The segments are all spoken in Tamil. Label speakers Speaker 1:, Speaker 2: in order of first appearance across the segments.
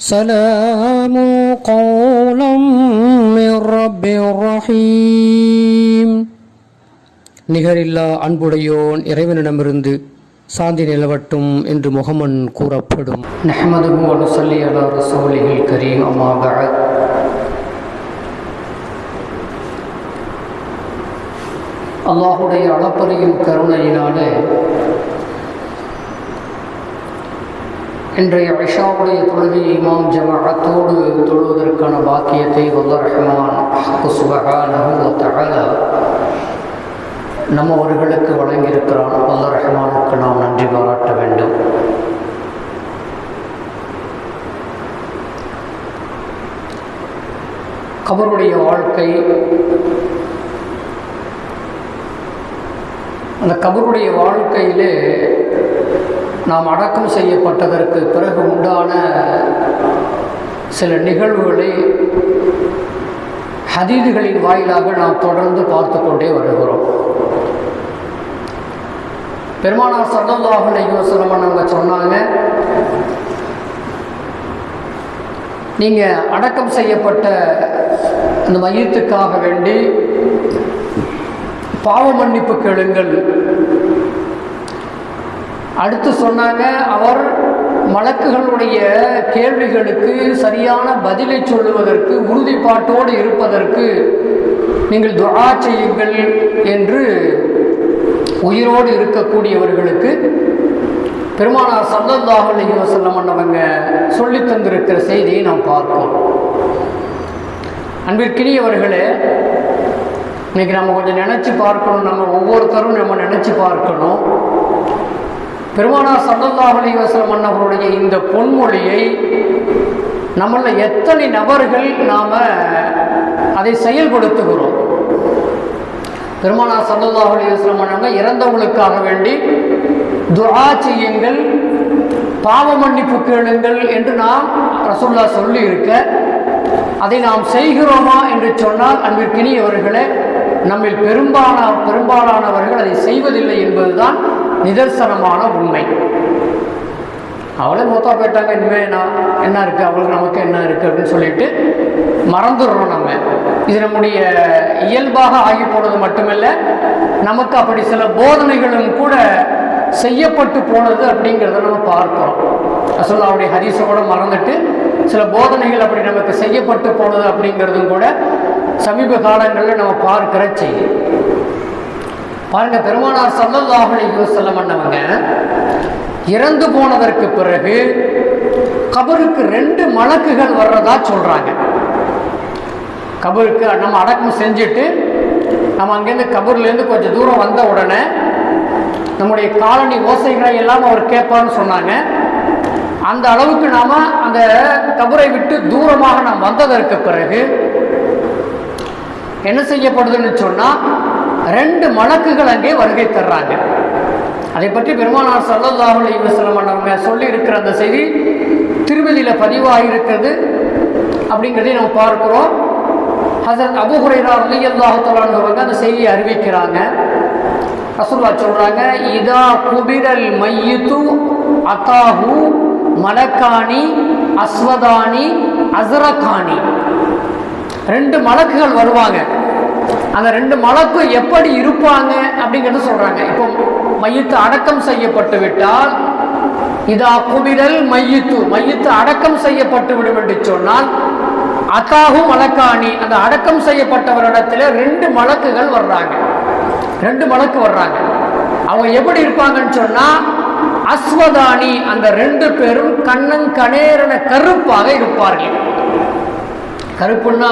Speaker 1: سلام قولا من رب رحيم நிகரில்லா அன்புடையோன் இறைவனிடமிருந்து சாந்தி நிலவட்டும் என்று முகமன் கூறப்படும் நஹமதுஹு அனுசல்லி அலா ரசூலிஹில் கரீம் அம்மா பஅத் அல்லாஹுடைய அளப்பரியும் கருணையினாலே இன்றைய ஐஷாவுடைய தொழுகையை இமாம் ஜமாஅத்தோடு தொழுவதற்கான பாக்கியத்தை வல்லரஹமான் நம்ம அவர்களுக்கு வழங்கியிருக்கிறான் வல்லரஹமானுக்கு நாம் நன்றி பாராட்ட வேண்டும். கபருடைய வாழ்க்கை அந்த கபருடைய வாழ்க்கையிலே நாம் அடக்கம் செய்யப்பட்டதற்கு பிறகு உண்டான சில நிகழ்வுகளை ஹதீதுகளின் வாயிலாக நாம் தொடர்ந்து பார்த்து கொண்டே வருகிறோம். பெருமானார் சல்லல்லாஹு அலைஹி அவங்க சொன்னாங்க நீங்கள் அடக்கம் செய்யப்பட்ட அந்த மையத்துக்காக வேண்டி பாவ மன்னிப்பு கேளுங்கள் அடுத்து சொன்னாங்க அவர் வழக்குகளுடைய கேள்விகளுக்கு சரியான பதிலை சொல்லுவதற்கு உறுதிப்பாட்டோடு இருப்பதற்கு நீங்கள் துரா செய்யுங்கள் என்று உயிரோடு இருக்கக்கூடியவர்களுக்கு பெருமானார் சல்லல்லாஹு அலைஹி வஸல்லம் அன்னவங்க சொல்லி தந்திருக்கிற செய்தியை நாம் பார்ப்போம். அன்பிற்கினியவர்களே இன்னைக்கு நம்ம கொஞ்சம் நினச்சி பார்க்கணும் நம்ம ஒவ்வொருத்தரும் நம்ம நினச்சி பார்க்கணும். பெருமானார் சல்லல்லாஹு அலைஹி வஸல்லம் இந்த பொன்மொழியை நம்மள எத்தனை நபர்கள் நாம் அதை செயல்படுத்துகிறோம்? பெருமானா சல்லல்லாஹு அலைஹி வஸல்லம் இறந்தவங்களுக்காக வேண்டி துரா செய்யுங்கள் பாவ மன்னிப்பு கேளுங்கள் என்று நாம் ரசுல்லா சொல்லி இருக்க அதை நாம் செய்கிறோமா என்று சொன்னால் அன்பிற்கினியவர்களே நம்மில் பெரும்பாலான பெரும்பாலானவர்கள் அதை செய்வதில்லை என்பதுதான் நிதர்சனமான உண்மை. அவளே மூத்தா போயிட்டாங்க இனிமேல் என்ன இருக்குது அவளுக்கு நமக்கு என்ன இருக்குது அப்படின்னு சொல்லிட்டு மறந்துடுறோம் நம்ம. இது நம்முடைய இயல்பாக ஆகி போனது மட்டுமல்ல நமக்கு அப்படி சில போதனைகளும் கூட செய்யப்பட்டு போனது அப்படிங்கிறத நம்ம பார்க்கிறோம். அசல்லாவுடைய ஹதீஸை கூட மறந்துட்டு சில போதனைகள் அப்படி நமக்கு செய்யப்பட்டு போனது அப்படிங்கிறதும் கூட சமீப காலங்களில் நம்ம பார்க்கிற செய்தி. பாருங்க பெருமானார் சல்லல்லாஹு அலைஹி வஸல்லம் பண்ணவங்க இறந்து போனதற்கு பிறகு கபருக்கு ரெண்டு மலக்குகள் வர்றதா சொல்றாங்க. கபருக்கு நம்ம அடக்கம் செஞ்சுட்டு நம்ம அங்கேருந்து கபூர்லேருந்து கொஞ்சம் தூரம் வந்த உடனே நம்முடைய காலனி ஓசைகளை எல்லாம் அவர் கேட்பான்னு சொன்னாங்க. அந்த அளவுக்கு நாம் அந்த கபரை விட்டு தூரமாக நாம் வந்ததற்கு பிறகு என்ன செய்யப்படுதுன்னு சொன்னால் ரெண்டு மலக்குகள் அங்கே வருகை தர்றாங்க. அதை பற்றி பெருமானார் சல்லல்லாஹு அலைஹி வஸல்லம் சொல்லி இருக்கிற அந்த செய்தி திருமதியில் பதிவாகிருக்கிறது அப்படிங்கிறதையும் நம்ம பார்க்குறோம். ஹசரத் அபு ஹுரைரா ரலியல்லாஹு அந்த செய்தியை அறிவிக்கிறாங்க. ரசூல்லா சொல்கிறாங்க இதா குபிரல் மையித்து அத்தாஹு மலக்கானி அஸ்வதானி அசரகானி ரெண்டு மலக்குகள் வருவாங்க. அந்த ரெண்டு மலக்கு எப்படி இருப்பாங்க அப்படிங்கிறது சொல்றாங்க. இப்போ மையத்து அடக்கம் செய்யப்பட்டு விட்டால் இதா குபிரல் மையத்து. மையத்து அடக்கம் செய்யப்பட்டு விடும் என்று சொன்னால் அகாஹு மலக்காணி. அந்த அடக்கம் செய்யப்பட்டவரிடத்துல ரெண்டு மலக்குகள் வர்றாங்க. ரெண்டு மலக்கு வர்றாங்க. அவங்க எப்படி இருப்பாங்கன்னு சொன்னா அஸ்வதானி அந்த ரெண்டு பேரும் கண்ணன் கணேரன கருப்பாக இருப்பார்கள். கருப்புன்னா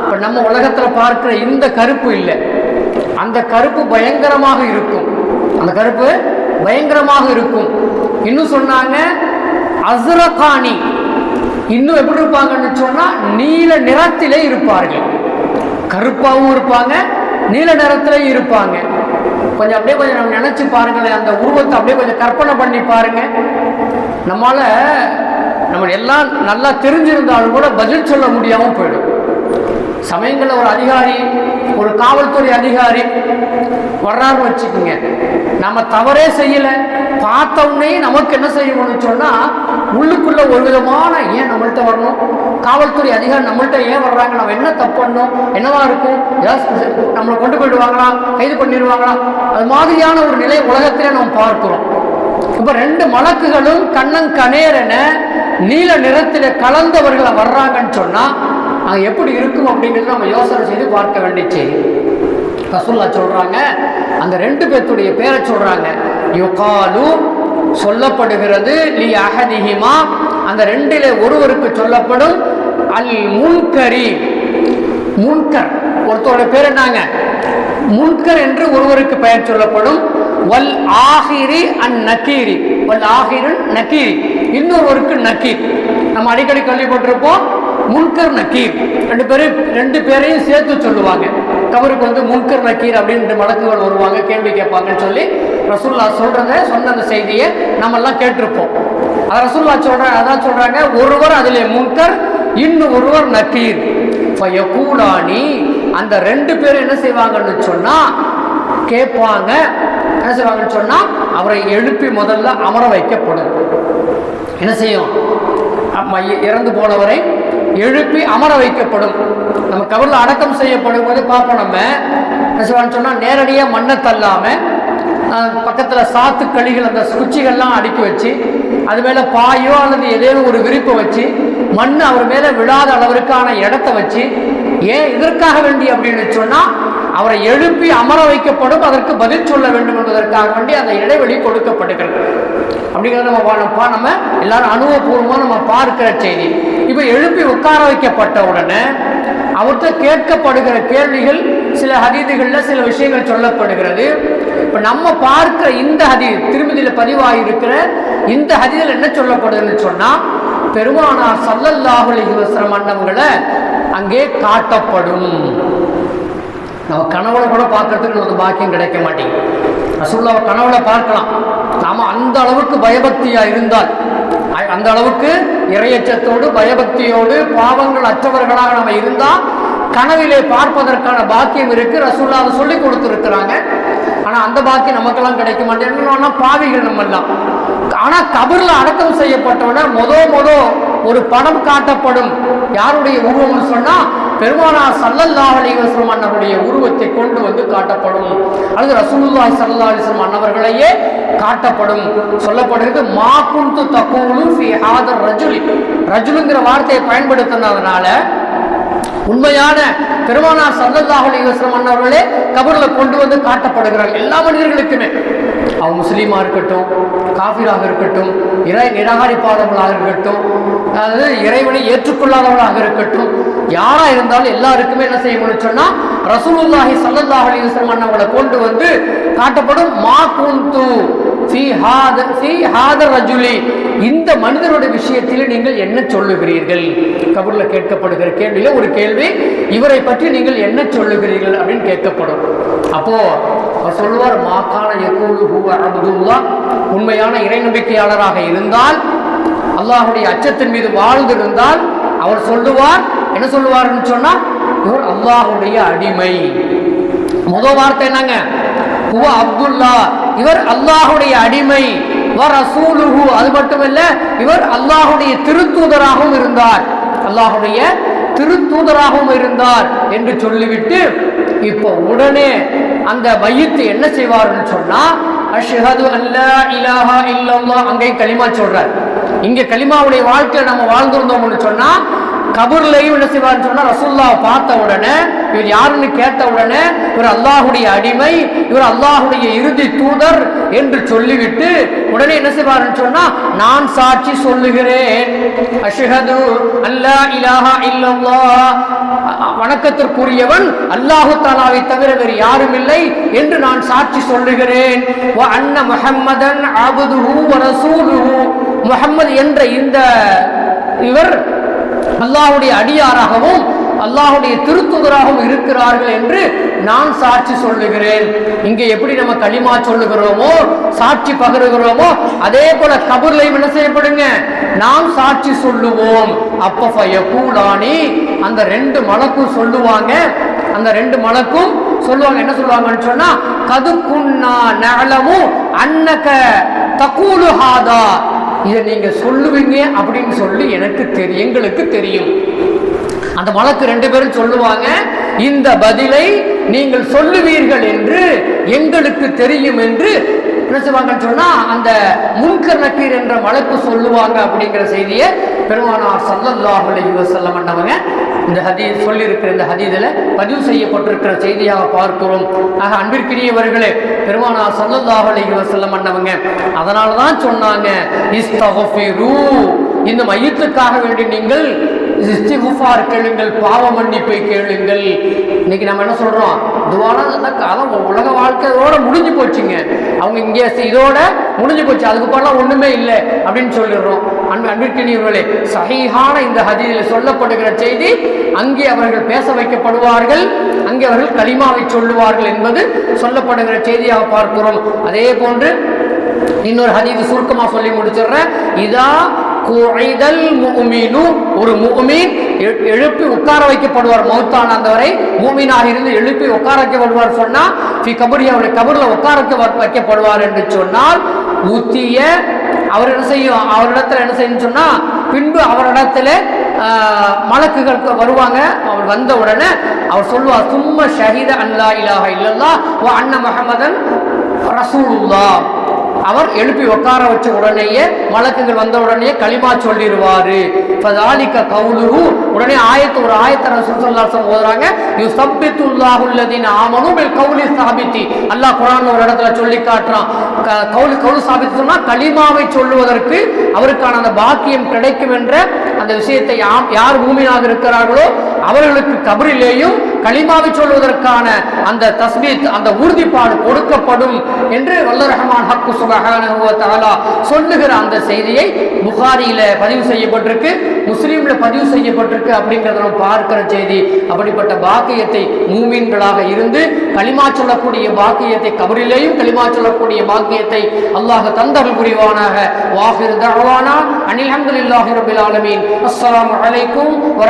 Speaker 1: இப்போ நம்ம உலகத்தில் பார்க்கிற இந்த கருப்பு இல்லை. அந்த கருப்பு பயங்கரமாக இருக்கும். அந்த கருப்பு பயங்கரமாக இருக்கும். இன்னும் சொன்னாங்க அசுரகாணி இன்னும் எப்படி இருப்பாங்கன்னு சொன்னால் நீல நிறத்திலே இருப்பார்கள். கருப்பாகவும் இருப்பாங்க நீல நிறத்திலையும் இருப்பாங்க. கொஞ்சம் அப்படியே கொஞ்சம் நம்ம நினச்சி பாருங்களேன் அந்த உருவத்தை அப்படியே கொஞ்சம் கற்பனை பண்ணி பாருங்க. நம்மளால நம்ம எல்லாம் நல்லா தெரிஞ்சிருந்தாலும் கூட பதில் சொல்ல முடியாமல் போயிடும். சமயங்களில் ஒரு அதிகாரி ஒரு காவல்துறை அதிகாரி வர்றாருன்னு வச்சுக்கோங்க. நம்ம தவறே செய்யலை பார்த்தவுடனே நமக்கு என்ன செய்யணும்னு சொன்னால் உள்ளுக்குள்ள ஒரு விதமான ஏன் நம்மள்கிட்ட வரணும்? காவல்துறை அதிகாரி நம்மள்கிட்ட ஏன் வர்றாங்க? நம்ம என்ன தப்பு பண்ணோம்? என்னவா இருக்கும்? ஏதாவது நம்மளை கொண்டு போயிடுவாங்களா? கைது பண்ணிடுவாங்களா? அது மாதிரியான ஒரு நிலை உலகத்திலே நாம் பார்க்கிறோம். இப்போ ரெண்டு மலக்குகளும் கண்ணன் நீல நிறத்தில் கலந்தவர்களை வர்றாங்கன்னு சொன்னால் அது எப்படி இருக்கும் அப்படிங்கிறது நம்ம யோசனை செய்து பார்க்க வேண்டிய செய்தி ரசுல்லா சொல்கிறாங்க அந்த ரெண்டு பேர்த்துடைய பேரை சொல்கிறாங்க யுகாலு சொல்லப்படுகிறது லி அஹதிஹிமா. அந்த ரெண்டிலே ஒருவருக்கு சொல்லப்படும் அல் முன்கரி. முன்கர். ஒருத்தரோட பேர் என்னங்க? முன்கர் என்று ஒருவருக்கு பெயர் சொல்லப்படும். வல் ஆஹிரி அண்ட் நக்கீரி வல் ஆஹிரன் நக்கீரி இன்னொருவருக்கு நக்கீர் நம்ம அடிக்கடி கேள்விப்பட்டிருப்போம் முன்கர் நக்கீர் ரெண்டு பேரும் ரெண்டு பேரையும் சேர்த்து சொல்லுவாங்க. கபருக்கு வந்து முன்கர் நக்கீர் அப்படின்ற மலக்குகள் வருவாங்க கேள்வி கேட்பாங்கன்னு சொல்லி ரசூல்லா சொல்றத சொன்ன அந்த செய்தியை நம்ம எல்லாம் கேட்டிருப்போம். அதை ரசூல்லா சொல்ற அதான் சொல்றாங்க ஒருவர் அதில் முன்கர் இன்னும் ஒருவர் நக்கீர் கூடாணி அந்த ரெண்டு பேரும் என்ன செய்வாங்கன்னு சொன்னா கேட்பாங்க என்ன செய்வாங்கன்னு அவரை எழுப்பி முதல்ல அமர வைக்கப்படும். என்ன செய்யும்? இறந்து போனவரை எழுப்பி அமர வைக்கப்படும். நம்ம கபரில் அடக்கம் செய்யப்படும் போது பார்ப்போம் நம்ம. என்ன செய்வான்னு நேரடியாக மண்ணை தள்ளாமல் பக்கத்தில் சாத்து கழிகள் அந்த குச்சிகள்லாம் அடுக்கி வச்சு அது மேலே பாயோ அல்லது ஏதேனும் ஒரு விரிப்பை வச்சு மண் அவர் மேலே விழாத அளவிற்கான இடத்த வச்சு ஏன் இதற்காக வேண்டி அப்படின்னு சொன்னால் அவரை எழுப்பி அமர வைக்கப்படும் அதற்கு பதில் சொல்ல வேண்டும் என்பதற்காக வேண்டி அந்த இடைவெளி கொடுக்கப்படுகிறது. அப்படிங்கிறத நம்ம நம்ம நம்ம எல்லாரும் அனுபவபூர்வமாக நம்ம பார்க்கிற செய்தி. இப்போ எழுப்பி உட்கார வைக்கப்பட்ட உடனே அவர்கிட்ட கேட்கப்படுகிற கேள்விகள் சில ஹதீதுகளில் சில விஷயங்கள் சொல்லப்படுகிறது. இப்போ நம்ம பார்க்கிற இந்த ஹதி திருமதியில் பதிவாகியிருக்கிற இந்த ஹதிதில் என்ன சொல்லப்படுதுன்னு சொன்னால் பெருமானார் சல்லல்லாஹுலி அலைஹி வஸல்லம் அங்கே காட்டப்படும். நம்ம கனவுல கூட பார்க்கறதுக்கு நமக்கு பாக்கியம் கிடைக்க மாட்டேங்குது. ரசூல்லாவை கனவுல பார்க்கலாம். நாம அந்த அளவுக்கு பயபக்தியா இருந்தால் அந்த அளவுக்கு இறையச்சத்தோடு பயபக்தியோடு பாவங்கள் அற்றவர்களாக நம்ம இருந்தால் கனவிலே பார்ப்பதற்கான பாக்கியம் இருக்கு. ரசூல்லாவை சொல்லி கொடுத்துருக்குறாங்க. ஆனா அந்த பாக்கியம் நமக்கெல்லாம் கிடைக்க மாட்டேங்குது. பாவிகள் நம்ம எல்லாம் ஆனா கபர்ல அடக்கம் செய்யப்பட்டவன மொதல் மொதல் ஒரு படம் காட்டப்படும். யாருடைய உருவம்னு சொன்னா பெருமானார் சல்லல்லா அலிவசம் வஸல்லம் அன்னவருடைய உருவத்தை கொண்டு வந்து காட்டப்படும். அல்லது ரசூலுல்லாய் சல்லா அலிஸ்லம் அன்னவர்களையே காட்டப்படும். சொல்லப்படுகிறது மா குந்து தகூலு ஃபி ஹாதர் ரஜுலி. ரஜுலுங்கிற வார்த்தையை பயன்படுத்தினதுனால உண்மையான பெருமானார் சல்லல்லாஹு யோசனம் அண்ணவர்களே அன்னவர்களே கொண்டு வந்து காட்டப்படுகிறார்கள் எல்லா மனிதர்களுக்குமே. அவங்க முஸ்லீமாக இருக்கட்டும் காஃபிராக இருக்கட்டும் இறை நிராகரிப்பாதவர்களாக இருக்கட்டும் அதாவது இறைவனை ஏற்றுக்கொள்ளாதவர்களாக இருக்கட்டும் யாராக இருந்தாலும் எல்லாருக்குமே என்ன செய்யணும்னு சொன்னால் ரசூலுல்லாஹி சல்லல்லாஹலி அலைஹி வஸல்லம் கொண்டு வந்து காட்டப்படும் மா குந்து இந்த மனிதருடைய விஷயத்தில் நீங்கள் என்ன சொல்லுகிறீர்கள்? கபூர்ல கேட்கப்படுகிற கேள்வியில ஒரு கேள்வி இவரை பற்றி நீங்கள் என்ன சொல்லுகிறீர்கள் அப்படின்னு கேட்கப்படும். அப்போ அவர் சொல்லுவார் மாக்கான அப்துல்லா. உண்மையான இறை நம்பிக்கையாளராக இருந்தால் அல்லாஹுடைய அச்சத்தின் மீது வாழ்ந்திருந்தால் அவர் சொல்லுவார் என்ன சொல்லுவார்னு சொன்னா இவர் அல்லாஹுடைய அடிமை. முதல் வார்த்தை என்னங்க? அப்துல்லா. இவர் அல்லாஹுடைய அடிமை. வ அது மட்டுமல்ல இவர் அல்லாஹுடைய திருத்தூதராகவும் இருந்தார். அல்லாஹுடைய திருத்தூதராகவும் இருந்தார் என்று சொல்லிவிட்டு இப்போ உடனே அந்த மையத்து என்ன செய்வார்னு சொன்னா அஷ்ஹது அல்லா இலாஹா இல்லல்லாஹ் அங்கே கலிமா சொல்றார். இங்க கலிமாவுடைய வாழ்க்கையில நம்ம வாழ்ந்திருந்தோம்னு சொன்னா கபூர்லையும் என்ன செய்வார்னு சொன்னா ரசூல்லாவை பார்த்த உடனே இவர் யாருன்னு கேட்ட உடனே இவர் அல்லாஹுடைய அடிமை இவர் அல்லாஹுடைய இறுதி தூதர் என்று சொல்லிவிட்டு உடனே என்ன செய்வார்னு சொன்னா நான் சாட்சி சொல்லுகிறேன். அஷ்ஹது அல்லா இலாஹா இல்லல்லா வணக்கத்திற்குரியவன் அல்லாஹு தாலாவை தவிர வேறு யாரும் இல்லை என்று நான் சாட்சி சொல்லுகிறேன். அண்ண அன்ன முஹம்மதன் அபுதுஹு வ ரசூலுஹு. முஹம்மது என்ற இந்த இவர் அல்லாஹுடைய அடியாராகவும் அல்லாஹுடைய திருத்துதராகவும் இருக்கிறார்கள் என்று நான் சாட்சி சொல்லுகிறேன். இங்கே எப்படி நம்ம களிமா சொல்லுகிறோமோ சாட்சி பகருகிறோமோ அதே போல கபூர்லையும் என்ன செய்யப்படுங்க? நாம் சாட்சி சொல்லுவோம். அப்ப ஃபயகூலானி அந்த ரெண்டு மலக்கும் சொல்லுவாங்க. அந்த ரெண்டு மலக்கும் சொல்லுவாங்க என்ன சொல்லுவாங்கன்னு சொன்னா கதுக்குன்னா நகலமும் அன்னக தக்கூலு ஹாதா. இதை நீங்க சொல்லுவீங்க அப்படின்னு சொல்லி எனக்கு தெரியும் எங்களுக்கு தெரியும். அந்த வழக்கு ரெண்டு பேரும் சொல்லுவாங்க இந்த பதிலை நீங்கள் சொல்லுவீர்கள் என்று எங்களுக்கு தெரியும் என்று என்ன செய்வாங்கன்னு சொன்னா அந்த முன்கர் நக்கீர் என்ற வழக்கு சொல்லுவாங்க அப்படிங்கிற செய்தியை பெருமானார் சல்லல்லாஹு அலைஹி வஸல்லம் அண்ணவங்க இந்த ஹதீஸ் சொல்லியிருக்கிற இந்த ஹதீதில் பதிவு செய்யப்பட்டிருக்கிற செய்தியாக பார்க்கிறோம். ஆக அன்பிற்கினியவர்களே பெருமானார் சல்லல்லாஹ் அலைஹி வஸல்லம் அண்ணவங்க அதனால தான் சொன்னாங்க இஸ்தஃபிரு இந்த மையத்துக்காக வேண்டி நீங்கள் இஸ்திகுஃபார் கேளுங்கள் பாவ மன்னிப்பை கேளுங்கள். இன்னைக்கு நம்ம என்ன சொல்றோம்? துவாலாம் அந்த காலம் உலக வாழ்க்கையோட முடிஞ்சு போச்சுங்க. அவங்க இங்கே இதோட முடிஞ்சு போச்சு. அதுக்கு பாடலாம் ஒண்ணுமே இல்லை அப்படின்னு சொல்லிடுறோம். அன்பு அன்பிற்கினியவர்களே சகிஹான இந்த ஹதீஸில் சொல்லப்படுகிற செய்தி அங்கே அவர்கள் பேச வைக்கப்படுவார்கள் அங்கே அவர்கள் களிமாவை சொல்லுவார்கள் என்பது சொல்லப்படுகிற செய்தியாக பார்க்கிறோம். அதே போன்று இன்னொரு ஹதீது சுருக்கமாக சொல்லி முடிச்சிடுறேன். இதா குழைதல் முஃமினு ஒரு முஃமின் எழுப்பி உட்கார வைக்கப்படுவார். மௌத்தான அந்தவரை மூமினாக இருந்து எழுப்பி உட்கார வைக்கப்படுவார் சொன்னால் ஃபி கபடி அவருடைய கபரில் உட்கார வைக்கப்படுவார் என்று சொன்னால் ஊத்திய அவர் என்ன செய்யும்? அவரிடத்துல என்ன செய்யும் சொன்னா பின்பு அவரிடத்துல மலக்குகள் வருவாங்க. அவர் வந்த உடனே அவர் சொல்லுவார் சும்மா ஷஹீத அல்லா இலாஹ இல்லல்லா ஓ அன்ன முகமதன் ரசூலுல்லா அவர் எழுப்பி உட்கார வச்ச உடனேயே மலக்குகள் வந்த உடனே களிமா சொல்லிடுவாரு. ஃபதாலிக கவுலுஹு. உடனே ஆயத்து ஒரு ஆயத்தை ரசூல் ஓதுறாங்க. யுஸப்பித்துல்லாஹு அல்லதீன ஆமனும் கவுலி சாபித்தி அல்லாஹ் குரான் ஒரு இடத்துல சொல்லி காட்டுறான். கவுலு கவுலு சாபித்து சொன்னா களிமாவை சொல்லுவதற்கு அவருக்கான அந்த பாக்கியம் கிடைக்கும் என்ற அந்த விஷயத்தை யார் பூமியாக இருக்கிறார்களோ அவர்களுக்கு கபரிலேயும் களிமாவை சொல்வதற்கான அந்த தஸ்மீத் அந்த உறுதிப்பாடு கொடுக்கப்படும் என்று வல்ல ரஹமான் ஹக்கு சுபஹானஹு சொல்லுகிற அந்த செய்தியை புகாரியில பதிவு செய்யப்பட்டிருக்கு முஸ்லீம்ல பதிவு செய்யப்பட்டிருக்கு அப்படிங்கிறத நம்ம பார்க்கிற செய்தி. அப்படிப்பட்ட பாக்கியத்தை மூமீன்களாக இருந்து களிமா சொல்லக்கூடிய பாக்கியத்தை கபரிலேயும் களிமா சொல்லக்கூடிய பாக்கியத்தை அல்லாஹ் தந்தருள் புரிவானாக. வாஹிர் தகவானா அனில் ஹம்துலில்லாஹி ரப்பில் ஆலமீன். அஸ்ஸலாமு அலைக்கும் வ